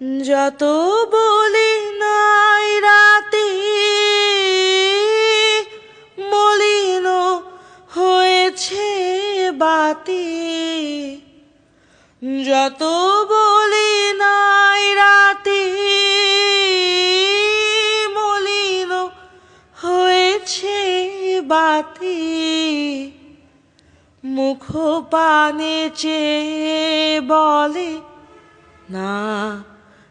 যত বলি নাই রাতে মলিন হয়েছে বাতি। যত বলি নাই রাতে মলিন হয়েছে বাতি। মুখ পানে চেয়ে বলে, না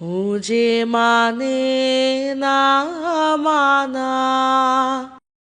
ও যে মানে না মানা